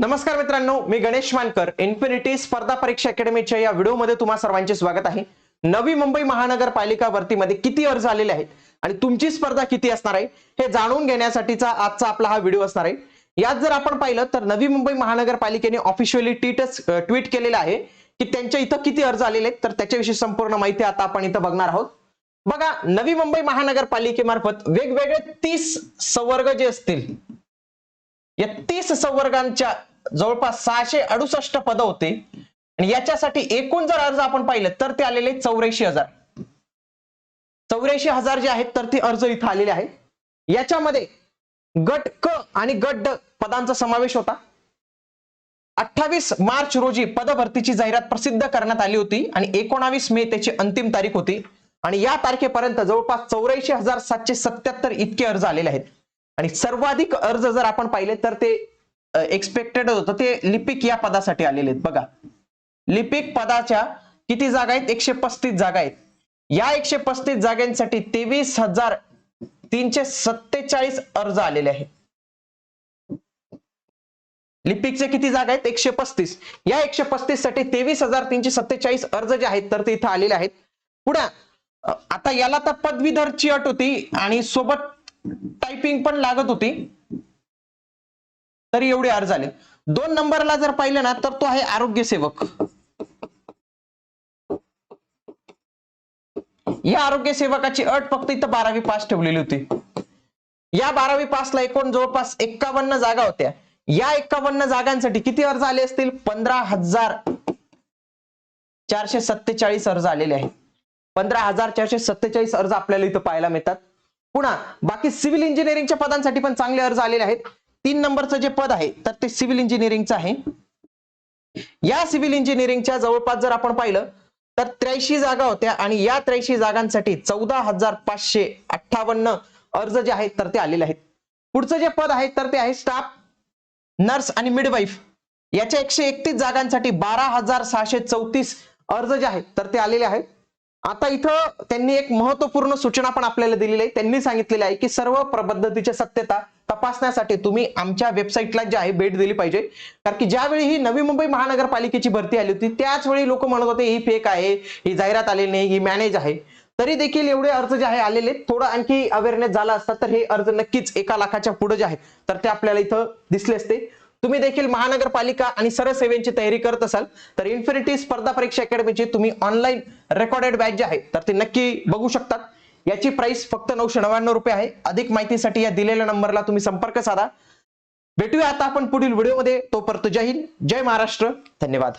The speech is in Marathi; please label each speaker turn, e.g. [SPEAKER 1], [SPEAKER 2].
[SPEAKER 1] नमस्कार मित्रांनो मी गणेश मानकर इन्फिनिटी स्पर्धा परीक्षा अकॅडमीच्या या व्हिडिओमध्ये तुम्हा सर्वांचे स्वागत आहे. नवी मुंबई महानगरपालिका भरतीमध्ये किती अर्ज आलेले आहेत आणि तुमची स्पर्धा किती असणार आहे हे जाणून घेण्यासाठीचा आजचा आपला हा व्हिडिओ असणार आहे. यात जर आपण पाहिलं तर नवी मुंबई महानगरपालिकेने ऑफिशियली ट्विटच ट्विट केलेलं आहे की त्यांच्या इथं किती अर्ज आलेले आहेत तर त्याच्याविषयी संपूर्ण माहिती आता आपण इथं बघणार आहोत. बघा नवी मुंबई महानगरपालिकेमार्फत वेगवेगळे तीस संवर्ग जे असतील या तीस संवर्गांच्या जवळपास सहाशे अडुसष्ट पदं होते. आणि याच्यासाठी एकूण जर अर्ज आपण पाहिलं तर ते आलेले चौऱ्याऐंशी हजार. चौऱ्याऐंशी हजार जे आहेत तर ते अर्ज इथं आलेले आहेत. याच्यामध्ये गट क आणि गट ड पदांचा समावेश होता. अठ्ठावीस मार्च रोजी पदभरतीची जाहिरात प्रसिद्ध करण्यात आली होती आणि एकोणावीस मे त्याची अंतिम तारीख होती. आणि या तारखेपर्यंत जवळपास चौऱ्याऐंशी हजार सातशे सत्याहत्तर इतके अर्ज आलेले आहेत. आणि सर्वाधिक अर्ज जर आपण पाहिले तर ते एक्सपेक्टेड होतं. ते लिपिक या पदासाठी आलेले आहेत. बघा. लिपिक पदाच्या किती जागा आहेत? एकशे पस्तीस जागा आहेत. या एकशे पस्तीस जागांसाठी तेवीस हजार तीनशे सत्तेचाळीस अर्ज आलेले आहेत. लिपिकचे किती जागा आहेत? एकशे पस्तीस. या एकशे पस्तीससाठी तेवीस हजार तीनशे सत्तेचाळीस अर्ज जे आहेत तर ते इथं आलेले आहेत. पुढे आता याला तर पदवीधरची अट होती आणि सोबत टायपिंग पण लागत होती. तरी एवढे अर्ज आले दोन नंबरला जर पाहिलं ना तर तो आहे आरोग्य सेवक. या आरोग्य सेवकाची अट फक्त इथं बारावी पास ठेवलेली होती. या बारावी पासला एकूण जवळपास एक्कावन्न जागा होत्या. या एक्कावन्न जागांसाठी किती अर्ज आले असतील? पंधरा हजार चारशे सत्तेचाळीस अर्ज आलेले आहेत. पंधरा हजार चारशे सत्तेचाळीस अर्ज आपल्याला इथं पाहायला मिळतात. पुन्हा बाकी सिव्हिल इंजिनिअरिंगच्या पदांसाठी पण चांगले अर्ज आलेले आहेत. तीन नंबरचं जे पद आहे तर ते सिव्हिल इंजिनिअरिंगचं आहे. या सिव्हिल इंजिनिअरिंगच्या जवळपास जर आपण पाहिलं तर त्र्याऐंशी जागा होत्या आणि या त्र्याऐंशी जागांसाठी चौदा हजार पाचशे अठ्ठावन्न अर्ज जे आहेत तर ते आलेले आहेत. पुढचं जे पद आहे तर ते आहे स्टाफ नर्स आणि मिडवाईफ याच्या एकशे एकतीस जागांसाठी बारा हजार सहाशे चौतीस अर्ज जे आहेत तर ते आलेले आहेत. आता इथं त्यांनी एक महत्त्वपूर्ण सूचना पण आपल्याला दिलेली आहे. त्यांनी सांगितलेली आहे की सर्व पद्धतीच्या सत्यता तपासण्यासाठी तुम्ही आमच्या वेबसाईटला जे आहे भेट दिली पाहिजे. कारण की ज्यावेळी ही नवी मुंबई महानगरपालिकेची भरती आली होती त्याच वेळी लोक म्हणत होते ही फेक आहे ही जाहिरात आलेली नाही ही मॅनेज आहे. तरी देखील एवढे अर्ज जे आहे आलेले थोडं आणखी अवेअरनेस झाला असता तर हे अर्ज नक्कीच एका लाखाच्या पुढे जे आहेत तर ते आपल्याला इथं दिसले असते. तुम्ही देखील महानगरपालिका आणि सरळ सेवेची तयारी करत असाल तर इन्फिनिटी स्पर्धा परीक्षा अकॅडमीची तुम्ही ऑनलाईन रेकॉर्डेड बॅच जे आहे तर ते नक्की बघू शकतात. याची प्राइस फक्त नऊशे नव्याण्णव रुपये आहे. अधिक माहितीसाठी या दिलेल्या नंबरला तुम्ही संपर्क साधा. भेटूया आता आपण पुढील व्हिडिओमध्ये तोपर्यंत जय हिंद जय महाराष्ट्र. धन्यवाद.